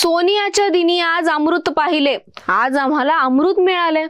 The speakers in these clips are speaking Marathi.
सोनियाच्या दिनी आज अमृत पाहिले. आज आम्हाला अमृत मिळाले.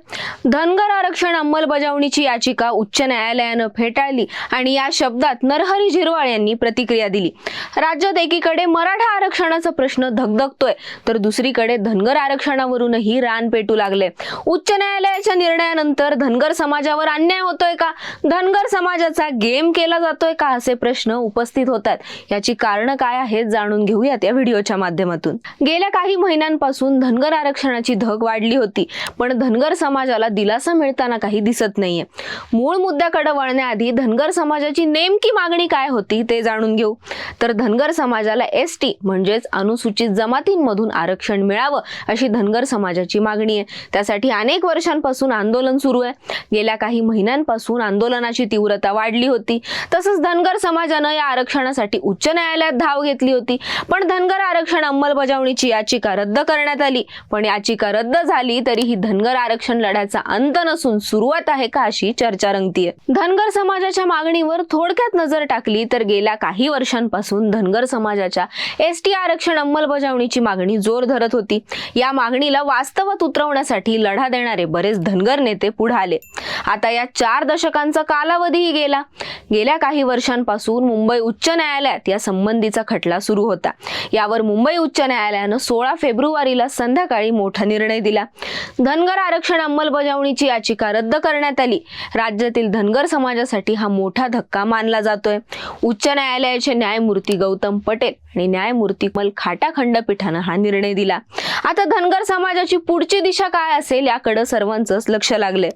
धनगर आरक्षण अंमलबजावणीची याचिका उच्च न्यायालयानं फेटाळली आणि या शब्दात नरहरी झिरवाळ यांनी प्रतिक्रिया दिली. राज्यात एकीकडे मराठा आरक्षणाचा प्रश्न धगधगतोय तर दुसरीकडे धनगर आरक्षणावरूनही रान पेटू लागले. उच्च न्यायालयाच्या निर्णयानंतर धनगर समाजावर अन्याय होतोय का? धनगर समाजाचा गेम केला जातोय का? असे प्रश्न उपस्थित होतात. याची कारणं काय आहेत जाणून घेऊयात या व्हिडिओच्या माध्यमातून. गेल्या काही महिन्यांपासून धनगर आरक्षणाची धग वाढली होती पण धनगर समाजाला दिलासा मिळताना काही दिसत नाहीये. मूळ मुद्द्याकडे वळण्याआधी धनगर समाजाची नेमकी मागणी काय होती ते जाणून घेऊ. तर धनगर समाजाला एस टी म्हणजेच अनुसूचित जमातींमधून आरक्षण मिळावं अशी धनगर समाजाची मागणी आहे. त्यासाठी अनेक वर्षांपासून आंदोलन सुरू आहे. गेल्या काही महिन्यांपासून आंदोलनाची तीव्रता वाढली होती. तसंच धनगर समाजानं या आरक्षणासाठी उच्च न्यायालयात धाव घेतली होती. पण धनगर आरक्षण अंमलबजावणीची याचिका रद्द करण्यात आली. पण याचिका रद्द झाली तरी ही धनगर आरक्षण लढ्याचा अंत नसून सुरुवात आहे का अशी चर्चा रंगतीये. धनगर समाजाच्या मागणीवर थोडक्यात नजर टाकली तर गेल्या काही वर्षांपासून धनगर समाजाच्या एस टी आरक्षण अंमलबजावणीची मागणी जोर धरत होती. या मागणीला वास्तवात उतरवण्यासाठी लढा देणारे बरेच धनगर नेते पुढे आले. आता या चार दशकांचा कालावधीही गेला. गेल्या काही वर्षांपासून मुंबई उच्च न्यायालयात या संबंधीचा खटला सुरू होता. यावर मुंबई उच्च न्यायालयानं सोळा फेब्रुवारीला संध्याकाळी मोठा निर्णय दिला. धनगर आरक्षण अंमलबजावणीची याचिका रद्द करण्यात आली. राज्यातील धनगर समाजासाठी हा मोठा धक्का मानला जातोय. उच्च न्यायालयाचे न्यायमूर्ती गौतम पटेल आणि न्यायमूर्ती मल खाटा खंडपीठानं हा निर्णय दिला. आता धनगर समाजाची पुढची दिशा काय असेल याकडे सर्वांचंच लक्ष लागलंय.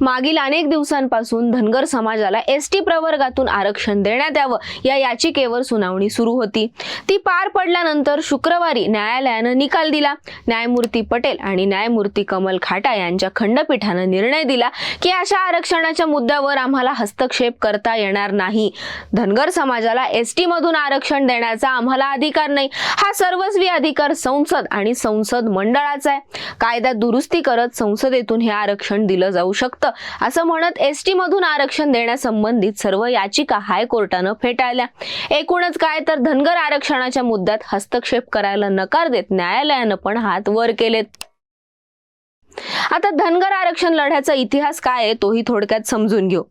मागील अनेक दिवसांपासून धनगर समाजाला एस टी प्रवर्गातून आरक्षण देण्यात यावं या याचिकेवर सुनावणी सुरू होती. ती पार पडल्यानंतर शुक्रवारी न्यायालयानं निकाल दिला. न्यायमूर्ती पटेल आणि न्यायमूर्ती कमल खाटा यांच्या खंडपीठानं निर्णय दिला की अशा आरक्षणाच्या मुद्द्यावर आम्हाला हस्तक्षेप करता येणार नाही. धनगर समाजाला एस टी मधून आरक्षण देण्याचा आम्हाला अधिकार नाही. हा सर्वस्वी अधिकार संसद आणि संसद मंडळाचा आहे. कायदा दुरुस्ती करत संसदेतून हे आरक्षण दिलं जाऊ शकतं. असं म्हणत एस टी मधून आरक्षण देण्यासंबंधित सर्व याचिका हायकोर्टानं फेटाळल्या. एकूणच काय तर धनगर आरक्षणाच्या मुद्द्यात हस्तक्षेप करायला नकार देत न्यायालयानं पण हात वर केलेत. आता धनगर आरक्षण लढ्याचा इतिहास काय आहे तोही थोडक्यात समजून घेऊ.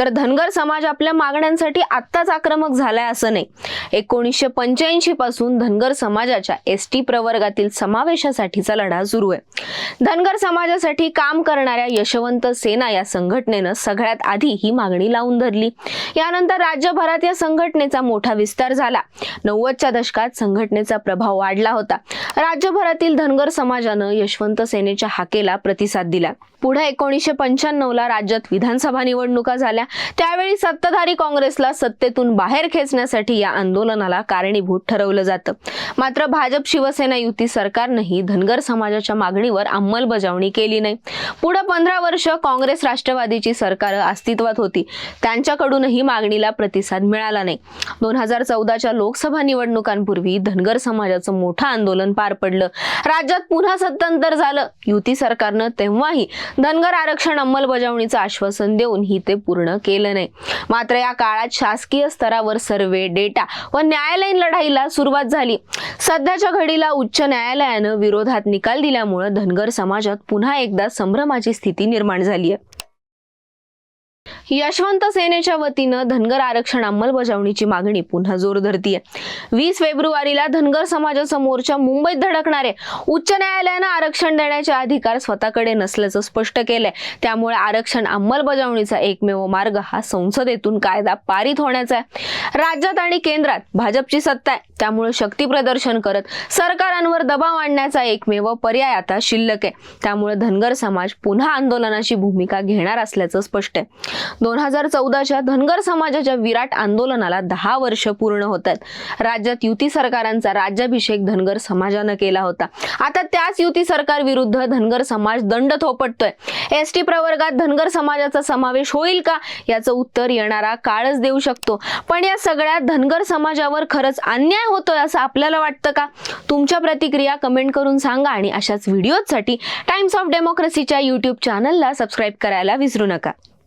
तर धनगर समाज आपल्या मागण्यांसाठी आत्ताच आक्रमक झालाय असं नाही. एकोणीसशे पंच्याऐंशी पासून धनगर समाजाच्या एस टी प्रवर्गातील समावेशासाठीचा लढा सुरू आहे. धनगर समाजासाठी काम करणाऱ्या यशवंत सेना या संघटनेनं सगळ्यात आधी ही मागणी लावून धरली. यानंतर राज्यभरात या संघटनेचा मोठा विस्तार झाला. नव्वदच्या दशकात संघटनेचा प्रभाव वाढला होता. राज्यभरातील धनगर समाजानं यशवंत सेनेच्या हाकेला प्रतिसाद दिला. पुढे एकोणीसशे पंच्याण्णव ला राज्यात विधानसभा निवडणुका झाल्या. त्यावेळी सत्ताधारी काँग्रेसला सत्तेतून बाहेर खेचण्यासाठी या आंदोलनाला कारणीभूत ठरवलं जातं. मात्र भाजप शिवसेना युती सरकारनंही धनगर समाजाच्या मागणीवर अंमलबजावणी केली नाही. पुढे पंधरा वर्ष काँग्रेस राष्ट्रवादीची सरकार अस्तित्वात होती. त्यांच्याकडूनही मागणीला प्रतिसाद मिळाला नाही. दोन हजार चौदाच्या लोकसभा निवडणुकांपूर्वी धनगर समाजाचं मोठं आंदोलन पार पडलं. राज्यात पुन्हा सत्तांतर झालं. युती सरकारनं तेव्हाही धनगर आरक्षण अंमलबजावणीचं आश्वासन देऊन ही ते पूर्ण केलं नाही. मात्र या काळात शासकीय स्तरावर सर्वे डेटा व न्यायालयीन लढाईला सुरुवात झाली. सध्याच्या घडीला उच्च न्यायालयानं विरोधात निकाल दिल्यामुळे धनगर समाजात पुन्हा एकदा संभ्रमाची स्थिती निर्माण झाली आहे यशवंत सेनेच्या वतीनं धनगर आरक्षण अंमलबजावणीची मागणी पुन्हा जोर धरतीये. वीस फेब्रुवारीला धनगर समाजासमोरच्या मुंबईत धडकणारे उच्च न्यायालयानं आरक्षण देण्याचे अधिकार स्वतःकडे नसल्याचं स्पष्ट केलंय. त्यामुळे आरक्षण अंमलबजावणीचा एकमेव मार्ग हा संसदेतून कायदा पारित होण्याचा आहे. राज्यात आणि केंद्रात भाजपची सत्ता आहे. त्यामुळे शक्ती प्रदर्शन करत सरकारांवर दबाव आणण्याचा एकमेव पर्याय आता शिल्लक आहे. त्यामुळे धनगर समाज पुन्हा आंदोलनाची भूमिका घेणार असल्याचं स्पष्ट आहे. दोन हजार चौदाच्या धनगर समाजाच्या विराट आंदोलनाला दहा वर्ष पूर्ण होत आहेत. राज्यात युती सरकारांचा राज्याभिषेक धनगर समाजानं केला होता. आता त्याच युती सरकार विरुद्ध धनगर समाज दंड थोपटतोय. एस टी प्रवर्गात धनगर समाजाचा समावेश होईल का? याचं उत्तर येणारा काळच देऊ शकतो. पण या सगळ्या धनगर समाजावर खरंच अन्याय होतोय असं आपल्याला वाटतं का? तुमच्या प्रतिक्रिया कमेंट करून सांगा आणि अशाच व्हिडिओजसाठी टाइम्स ऑफ डेमोक्रेसीच्या यूट्यूब चॅनलला सबस्क्राईब करायला विसरू नका.